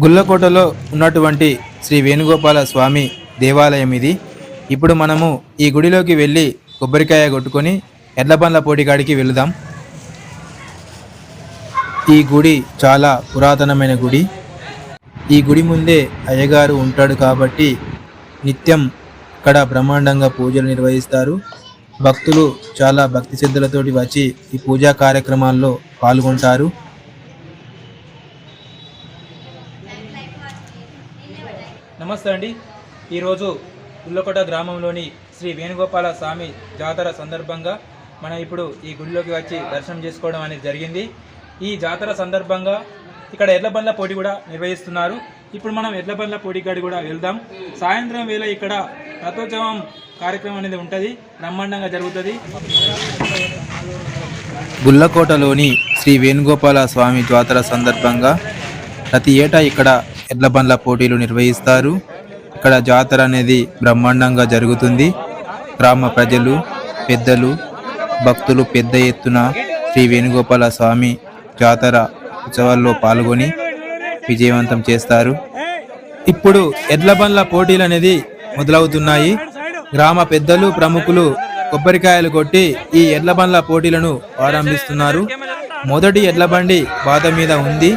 గుల్లకోటలో ఉన్నటువంటి శ్రీ వేణుగోపాల స్వామి దేవాలయం ఇది. ఇప్పుడు మనము ఈ గుడిలోకి వెళ్ళి కొబ్బరికాయ కొట్టుకొని ఎడ్లబండ్ల పోటీకాడికి వెళుదాం. ఈ గుడి చాలా పురాతనమైన గుడి. ఈ గుడి ముందే అయ్యగారు ఉంటాడు కాబట్టి నిత్యం ఇక్కడ బ్రహ్మాండంగా పూజలు నిర్వహిస్తారు. భక్తులు చాలా భక్తి శ్రద్ధలతోటి వచ్చి ఈ పూజా కార్యక్రమాల్లో పాల్గొంటారు. నమస్తే అండి. ఈరోజు ఉల్లకోట గ్రామంలోని శ్రీ వేణుగోపాల స్వామి జాతర సందర్భంగా మనం ఇప్పుడు ఈ గుడిలోకి వచ్చి దర్శనం చేసుకోవడం అనేది జరిగింది. ఈ జాతర సందర్భంగా ఇక్కడ ఎడ్లబండ్ల పోటీ కూడా నిర్వహిస్తున్నారు. ఇప్పుడు మనం ఎడ్లబండ్ల పోటీ కాడి కూడా వెళ్దాం. సాయంత్రం వేళ ఇక్కడ రథోత్సవం కార్యక్రమం అనేది ఉంటుంది. బ్రహ్మాండంగా జరుగుతుంది. గుల్లకోటలోని శ్రీ వేణుగోపాల స్వామి జాతర సందర్భంగా ప్రతి ఏటా ఇక్కడ ఎడ్ల బండ్ల పోటీలు నిర్వహిస్తారు. ఇక్కడ జాతర అనేది బ్రహ్మాండంగా జరుగుతుంది. గ్రామ ప్రజలు పెద్దలు భక్తులు పెద్ద ఎత్తున శ్రీ వేణుగోపాల స్వామి జాతర ఉత్సవాల్లో పాల్గొని విజయవంతం చేస్తారు. ఇప్పుడు ఎడ్ల బండ్ల పోటీలు అనేది మొదలవుతున్నాయి. గ్రామ పెద్దలు ప్రముఖులు కొబ్బరికాయలు కొట్టి ఈ ఎడ్ల బండ్ల పోటీలను ప్రారంభిస్తున్నారు మొదటి ఎడ్ల బండి బాధ మీద ఉంది.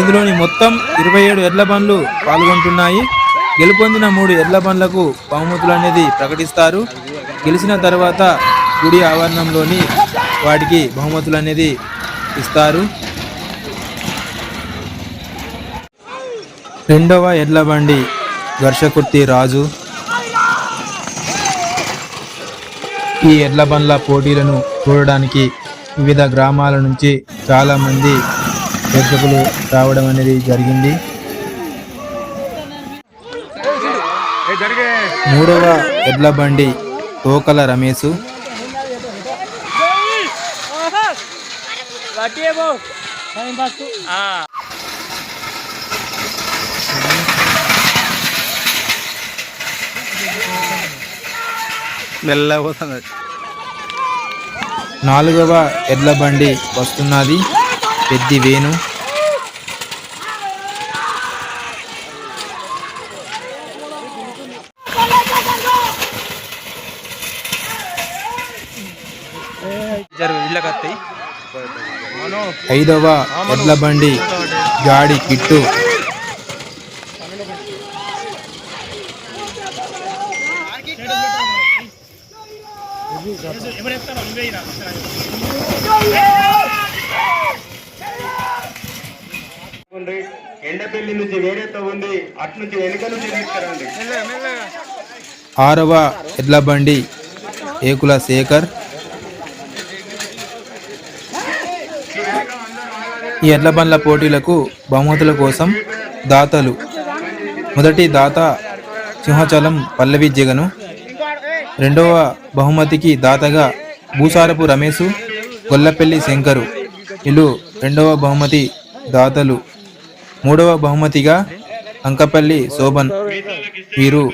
ఇందులోని మొత్తం ఇరవై ఏడు ఎడ్ల బండ్లు పాల్గొంటున్నాయి. గెలుపొందిన మూడు ఎడ్ల బండ్లకు బహుమతులు అనేది ప్రకటిస్తారు. గెలిచిన తర్వాత గుడి ఆవరణంలోని వాటికి బహుమతులు అనేది ఇస్తారు. రెండవ ఎడ్ల బండి ఘర్షకుర్తి రాజు. ఈ ఎడ్ల బండ్ల పోటీలను చూడడానికి వివిధ గ్రామాల నుంచి చాలా మంది ప్రేక్షకులు రావడం అనేది జరిగింది. మూడవ ఎడ్ల బండి తోకల రమేష్ నాలుగవ ఎడ్ల బండి వస్తున్నది. పెద్ది వేణు. ఐదవ ఎడ్ల బండి గాడి కిట్టు. ఎండపల్లి నుంచి వేరేతో ఉంది. అటు నుంచి వెనుక నుంచి తీసుకురండి. ఆరవ ఎడ్ల బండి ఏకుల శేఖర్. ఈ ఎడ్ల బండ్ల పోటీలకు బహుమతుల కోసం దాతలు. మొదటి దాత సింహాచలం పల్లవి జగను. రెండవ బహుమతికి దాతగా భూసారపు రమేష్ గొల్లపల్లి శంకరు. వీళ్ళు రెండవ బహుమతి దాతలు. మూడవ బహుమతిగా అంకపల్లి శోభన్ వీరు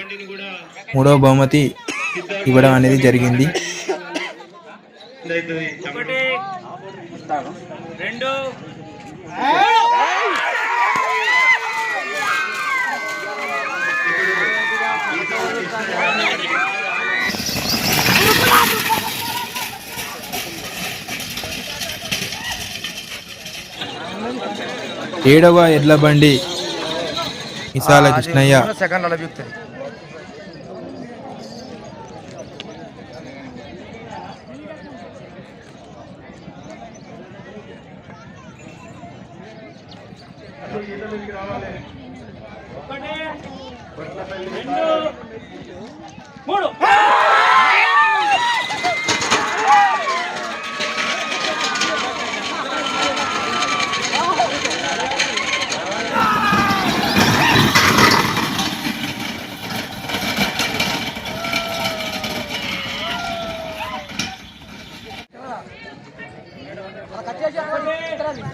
మూడవ బహుమతి ఇవ్వడం అనేది జరిగింది. రెండు ఏడవ ఎడ్ల బండి విశాల కృష్ణయ్య.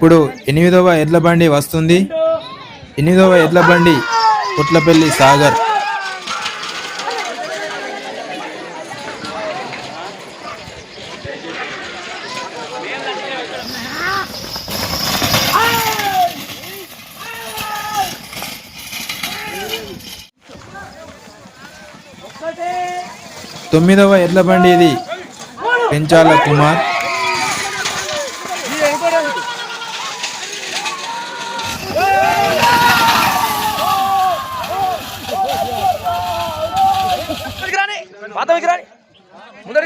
ఇప్పుడు ఎనిమిదవ ఎడ్ల బండి వస్తుంది. ఎనిమిదవ ఎడ్ల బండి పుట్లపల్లి సాగర్. తొమ్మిదవ ఎడ్ల బండి ఇది. పెంచాల కుమార్.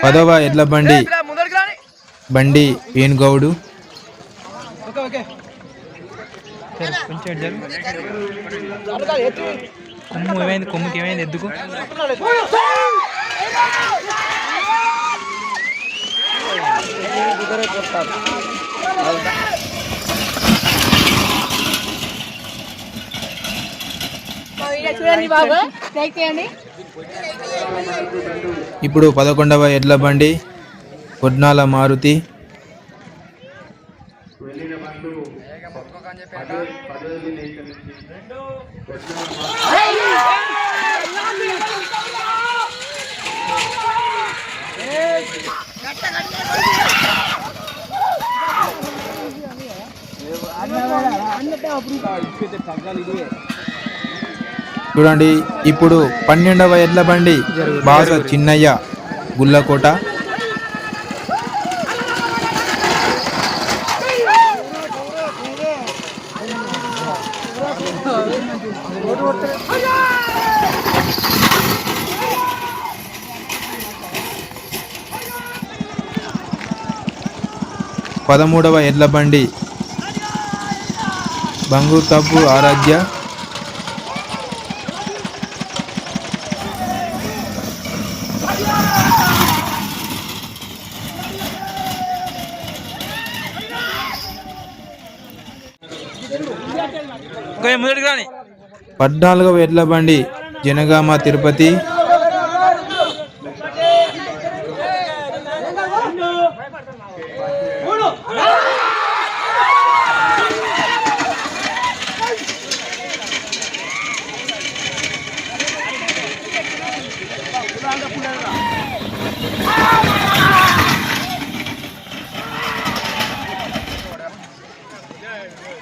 పదవ ఎడ్ల బండి. బండి వేణుగౌడు కొమ్ము ఏమైంది? కొమ్ముకి ఏమైంది? ఎద్దుకు. చూడండి బాబు. లైక్ చేయండి. ఇప్పుడు పదకొండవ ఎడ్ల బండి కొడ్నాల మారుతి. వెళ్ళిన బంధు పదో పదోది నేత నుంచి చూడండి ఇప్పుడు పన్నెండవ ఎడ్ల బండి. బాస చిన్నయ్య గుల్లకోట. పదమూడవ ఎడ్ల బండి. బంగు తప్పు ఆరాధ్య. పద్నాలుగవ ఎడ్ల బండి జనగామ తిరుపతి.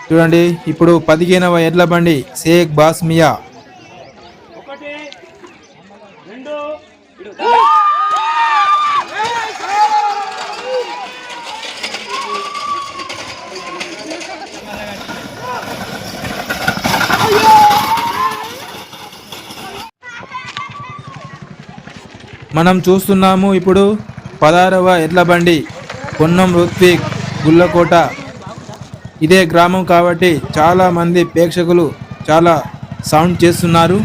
చూడండి ఇప్పుడు పదిహేనవ ఎడ్ల బండి షేక్ బాస్మియా. మనం చూస్తున్నాము ఇప్పుడు పదహారవ ఎడ్ల బండి పొన్నం రుత్విక్ గుల్లకోట. ఇదే గ్రామం కాబట్టి చాలా మంది ప్రేక్షకులు చాలా సౌండ్ చేస్తున్నారు.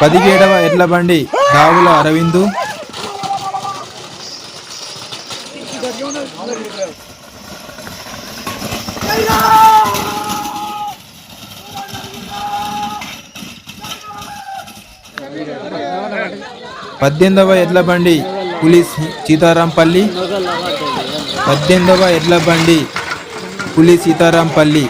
పదిహేడవ ఎడ్ల బండి రావుల అరవిందు. పద్దెనిమిదవ ఎడ్ల బండి పులిస్ సీతారాంపల్లి. పద్దెనిమిదవ ఎడ్ల బండి పులి సీతారాంపల్లి.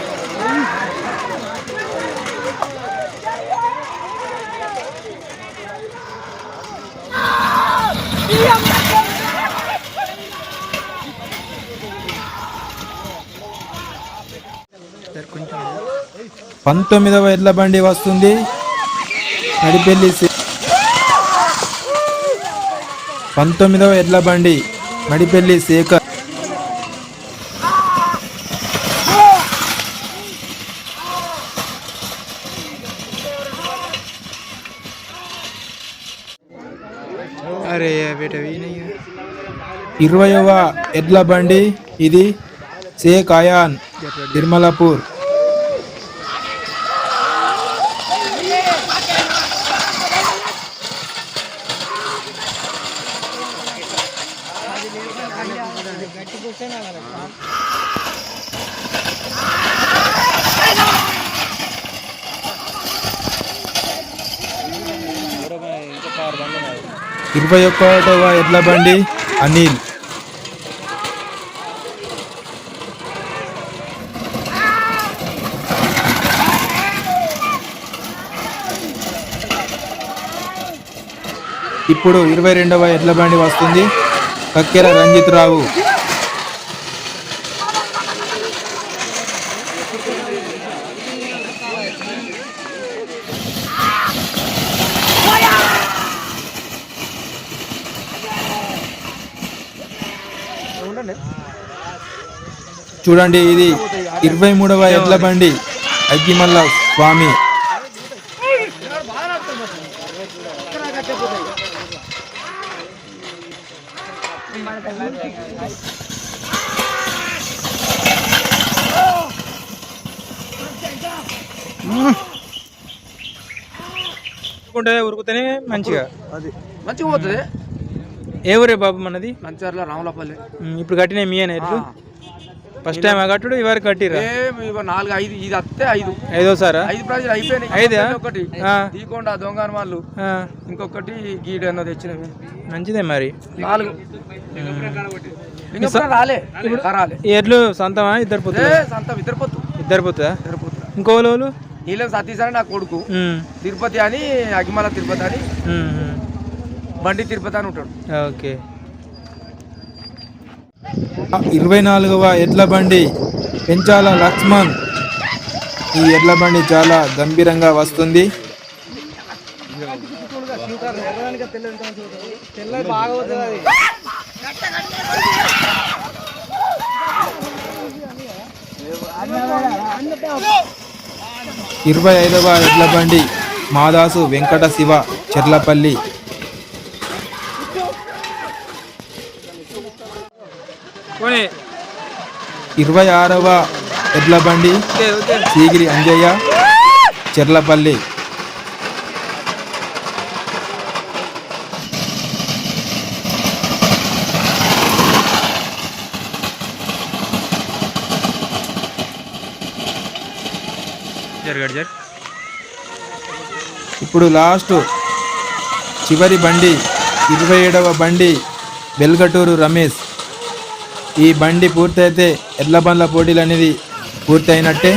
పంతొమ్మిదవ ఎడ్ల బండి వస్తుంది. నడిపెల్లి పంతొమ్మిదవ ఎడ్ల బండి మడిపెల్లి శేఖర్. ఇరవయవ ఎడ్ల బండి ఇది షేక్ అయాన్ తిరుమలపూర్ ఇరవై ఒకటవ ఎడ్ల బండి అనిల్. ఇప్పుడు ఇరవై రెండవ ఎడ్ల బండి వస్తుంది. కక్కెర రంజిత్ రావు. చూడండి ఇది ఇరవై మూడవ ఎడ్ల బండి. అగ్గిమల్ల స్వామి. ఉరుకుంటే ఉరుకుతేనే మంచిగా. అది. మంచిగా పోతుంది. ఏ ఊరే బాబు మనది? మంచిర్ల రాములపల్లి. ఇప్పుడు కట్టిన మీ అని ఎట్లు ఫస్ట్ టైం కట్టుడు ఇవరకు కట్టిరా నాలుగు ఐదు ఇది అత్తే ఐదు. ఐదోసారా ఐదు ప్రైజులు అయిపోయినాయి ఐదా? ఒకటి. ఆ. దీకొండ దొంగన వాళ్ళు. ఇంకొకటి గీడ అన్నది తెచ్చినవి మంచిదే మరి. నాలుగు. రాలే. రాలే. ఎడ్లు సొంతమా ఇద్దరు పుత్రులు సంత ఇద్దరు పుత్రా ఇద్దరిపోతు ఇంకో లోలు? నీళ్ళం సతీష్ అని నా కొడుకు. తిరుపతి అని అగిమల తిరుపతి అని. బండి తిరుపతి అని ఉంటాడు. ఓకే. ఇరవై నాలుగవ ఎడ్ల బండి పెంచాల లక్ష్మణ్. ఈ ఎడ్ల బండి చాలా గంభీరంగా వస్తుంది. ఇరవై ఐదవ ఎడ్ల బండి మాదాసు వెంకట శివ చెర్లపల్లి. ఇరవై ఆరవ ఎడ్ల బండి ఓకే ఓకే. సీగిరి అంజయ్య చెర్లపల్లి. ఇప్పుడు లాస్ట్ చివరి బండి ఇరవై ఏడవ బండి వెల్గటూరు రమేష్. ఈ బండి పూర్తయితే ఎడ్ల బండ్ల పోటీలు అనేది పూర్తయినట్టే.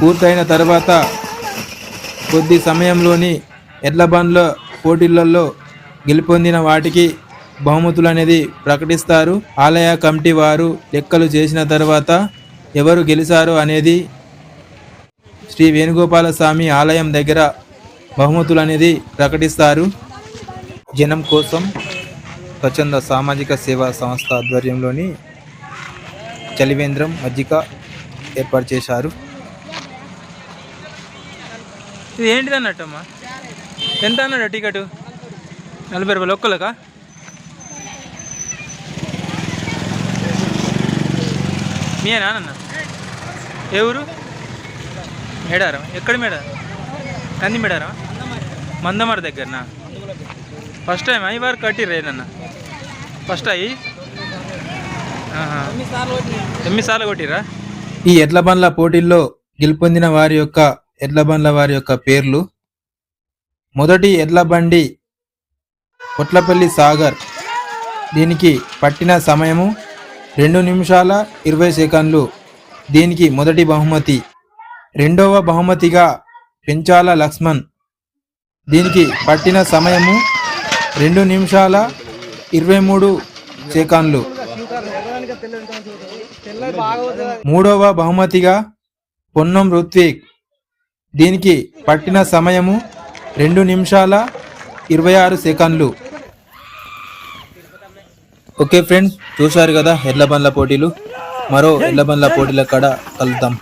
పూర్తయిన తర్వాత కొద్ది సమయంలోని ఎడ్ల బండ్ల పోటీలలో గెలుపొందిన వాటికి బహుమతులు అనేది ప్రకటిస్తారు. ఆలయ కమిటీ వారు లెక్కలు చేసిన తర్వాత ఎవరు గెలిచారు అనేది శ్రీ వేణుగోపాల స్వామి ఆలయం దగ్గర బహుమతులు అనేది ప్రకటిస్తారు. జనం కోసం స్వచ్ఛంద సామాజిక సేవా సంస్థ ఆధ్వర్యంలోని చలివేంద్రం మజ్జిక ఏర్పాటు చేశారు. ఇది ఏంటిది అన్నట్టు అమ్మా ఎంత అన్నాడు టికెట్? నలభై రూపాయలు ఒక్కలకా మీ నాన్న? ఏ ఊరు? మేడారం. ఎక్కడ మేడారం? కంది మేడారం? మందమర దగ్గరనా? ఫస్ట్ టైం అయ్యి వారు కట్టిర్రు ఫస్ట్ అయ్యి? ఆహా. ఎనిమిది సార్లు ఈ ఎడ్ల బండ్ల పోటీల్లో గెలుపొందిన వారి యొక్క ఎడ్ల బండ్ల వారి యొక్క పేర్లు. మొదటి ఎడ్ల బండి కొట్లపల్లి సాగర్. దీనికి పట్టిన సమయము రెండు నిమిషాల ఇరవై సెకండ్లు. దీనికి మొదటి బహుమతి. రెండవ బహుమతిగా పెంచాల లక్ష్మణ్. దీనికి పట్టిన సమయము రెండు నిమిషాల ఇరవై మూడు సెకండ్లు మూడవ బహుమతిగా పొన్నం రుత్విక్ దీనికి పట్టిన సమయము రెండు నిమిషాల ఇరవై ఆరు సెకండ్లు. ఓకే ఫ్రెండ్స్ చూశారు కదా ఎడ్ల బండ్ల పోటీలు. మరో ఎడ్ల బండ్ల పోటీల కాడ కలుద్దాం.